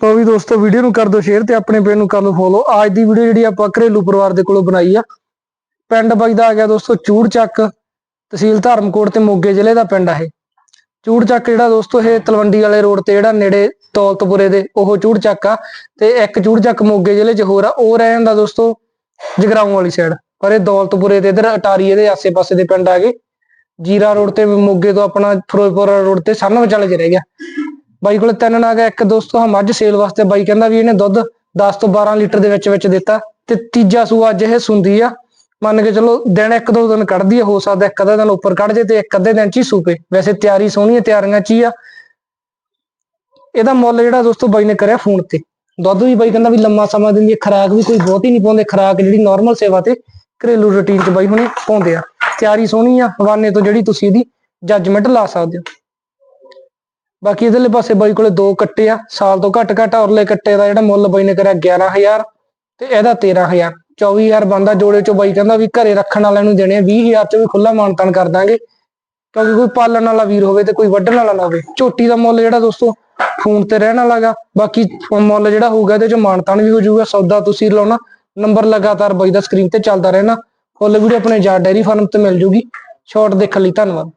ਤਾਂ ਵੀ ਦੋਸਤੋ ਵੀਡੀਓ ਨੂੰ ਕਰ ਦਿਓ ਸ਼ੇਅਰ ਤੇ ਆਪਣੇ ਪੇਜ ਨੂੰ ਕਰ ਲਓ ਫੋਲੋ ਅੱਜ ਦੀ ਵੀਡੀਓ ਜਿਹੜੀ ਆਪਾਂ ਘਰੇਲੂ ਪਰਿਵਾਰ ਦੇ ਕੋਲੋਂ ਬਣਾਈ ਆ। ਪਿੰਡ ਬਾਈ ਦਾ ਆ ਗਿਆ ਦੋਸਤੋ ਚੂੜ ਚੱਕ ਤਹਿਸੀਲ ਧਰਮਕੋਟ ਤੇ ਮੋਗੇ ਜ਼ਿਲ੍ਹੇ ਦਾ ਪਿੰਡ ਆ ਇਹ। ਚੂੜ ਚੱਕ ਜਿਹੜਾ ਦੋਸਤੋ, ਇਹ ਤਲਵੰਡੀ ਵਾਲੇ ਰੋਡ ਤੇ ਜਿਹੜਾ ਨੇੜੇ ਦੌਲਤਪੁਰੇ ਦੇ, ਉਹ ਚੂੜ ਚੱਕ ਆ। ਤੇ ਇੱਕ ਚੂੜ ਚੱਕ ਮੋਗੇ ਜ਼ਿਲ੍ਹੇ 'ਚ ਹੋਰ ਆ, ਉਹ ਰਹਿ ਜਾਂਦਾ ਦੋਸਤੋ, ਜਗਰਾਉਂ ਵਾਲੀ ਸਾਈਡ ਪਰ ਇਹ ਦੌਲਤਪੁਰੇ ਤੇ ਇਧਰ ਅਟਾਰੀ ਇਹਦੇ ਆਸੇ-ਪਾਸੇ ਦੇ ਪਿੰਡ ਆ ਗਏ। ਜੀਰਾ ਰੋਡ ਤੇ ਮੋਗੇ ਤੋਂ ਆਪਣਾ ਫਿਰੋਜ਼ਪੁਰ ਰੋਡ ਤੇ ਸੰਨ ਵਿਚਾਲੇ 'ਚ ਰਹਿ ਗਿਆ। ਬਾਈ ਕੋਲ ਤਿੰਨ ਨਾਗ ਇੱਕ ਦੋਸਤੋ ਹਮ ਮੱਝ ਸੇਲ ਵਾਸਤੇ ਬਾਈ ਕਹਿੰਦਾ ਵੀ ਇਹਨੇ ਦੁੱਧ 10 ਤੋਂ 12 ਲੀਟਰ ਦੇ ਵਿੱਚ ਵਿੱਚ ਦਿੱਤਾ ਤੇ ਤੀਜਾ ਸੂਆ ਅੱਜ ਇਹ ਸੁੰਦੀ ਆ। ਮੰਨ ਕੇ ਚਲੋ ਦਿਨ ਇੱਕ ਦੋ ਦਿਨ ਕੱਢਦੀ ਆ, ਹੋ ਸਕਦਾ ਇੱਕ ਅੱਧਾ ਦਿਨ ਉੱਪਰ ਕੱਢ ਜੇ ਤੇ ਇੱਕ ਅੱਧੇ ਦਿਨ ਚ ਹੀ ਸੂਪੇ। ਵੈਸੇ ਤਿਆਰੀ ਸੋਹਣੀ ਹੈ ਤਿਆਰੀਆਂ ਚ ਹੀ ਆ। ਇਹਦਾ ਮੁੱਲ ਜਿਹੜਾ ਦੋਸਤੋ ਬਾਈ ਨੇ ਕਰਿਆ ਫੋਨ ਤੇ। ਦੁੱਧ ਵੀ ਬਾਈ ਕਹਿੰਦਾ ਵੀ ਲੰਮਾ ਸਮਾਂ ਦਿੰਦੀ ਹੈ ਖਰਾਕ ਵੀ ਕੋਈ ਬਹੁਤੀ ਨਹੀਂ ਪਾਉਂਦੇ, ਖਰਾਕ ਜਿਹੜੀ ਨਾਰਮਲ ਸੇਵਾ ਤੇ ਘਰੇਲੂ ਰੁਟੀਨ ਚ ਬਾਈ ਹੁਣੇ ਪਾਉਂਦੇ ਆ। ਤਿਆਰੀ ਸੋਹਣੀ ਆ ਹਵਾਨੇ ਤੋਂ ਜਿਹੜੀ ਤੁਸੀਂ ਇਹਦੀ ਜੱਜਮੈਂਟ ਲਾ ਸਕਦੇ ਹੋ। ਬਾਕੀ ਇਧਰਲੇ ਪਾਸੇ ਬਾਈ ਕੋਲੇ ਦੋ ਕੱਟੇ ਆ, ਸਾਲ ਤੋਂ ਘੱਟ ਘੱਟ ਔਰਲੇ ਕੱਟੇ ਦਾ ਜਿਹੜਾ ਮੁੱਲ ਬਾਈ ਨੇ ਕਰਿਆ 11000 ਤੇ ਇਹਦਾ 13000 24000 ਬੰਦਾ ਜੋੜੇ ਚੋਂ ਬਾਈ ਕਹਿੰਦਾ ਵੀ ਘਰੇ ਰੱਖਣ ਵਾਲਿਆਂ ਨੂੰ ਦੇਣੇ ਆ 20000 ਚ ਵੀ ਖੁੱਲਾ ਮਾਨਤਾਨ ਕਰ ਦਾਂਗੇ। ਕਿਉਂਕਿ ਕੋਈ ਪਾਲਣ ਵਾਲਾ ਵੀਰ ਹੋਵੇ ਤੇ ਕੋਈ ਵੱਢਣ ਵਾਲਾ ਨਾ ਹੋਵੇ। ਝੋਟੀ ਦਾ ਮੁੱਲ ਜਿਹੜਾ ਦੋਸਤੋ, ਫੋਨ ਤੇ ਰਹਿਣ ਵਾਲਾਗਾ ਬਾਕੀ ਮੁੱਲ ਜਿਹੜਾ ਹੋਊਗਾ ਇਹਦੇ ਚ ਮਾਨਤਾਨ ਵੀ ਹੋ ਜਾਊਗਾ, ਸੌਦਾ ਤੁਸੀਂ ਲਾਉਣਾ। ਨੰਬਰ ਲਗਾਤਾਰ ਬਾਈ ਦਾ ਸਕਰੀਨ ਤੇ ਚੱਲਦਾ ਰਹਿਣਾ। ਫੁੱਲ ਵੀਡੀਓ ਆਪਣੇ ਜਾ ਡੈਰੀ ਫਾਰਮ ਤੇ ਮਿਲ ਜੂਗੀ। ਸ਼ਾਰਟ ਦੇਖਣ ਲਈ ਧੰਨਵਾਦ।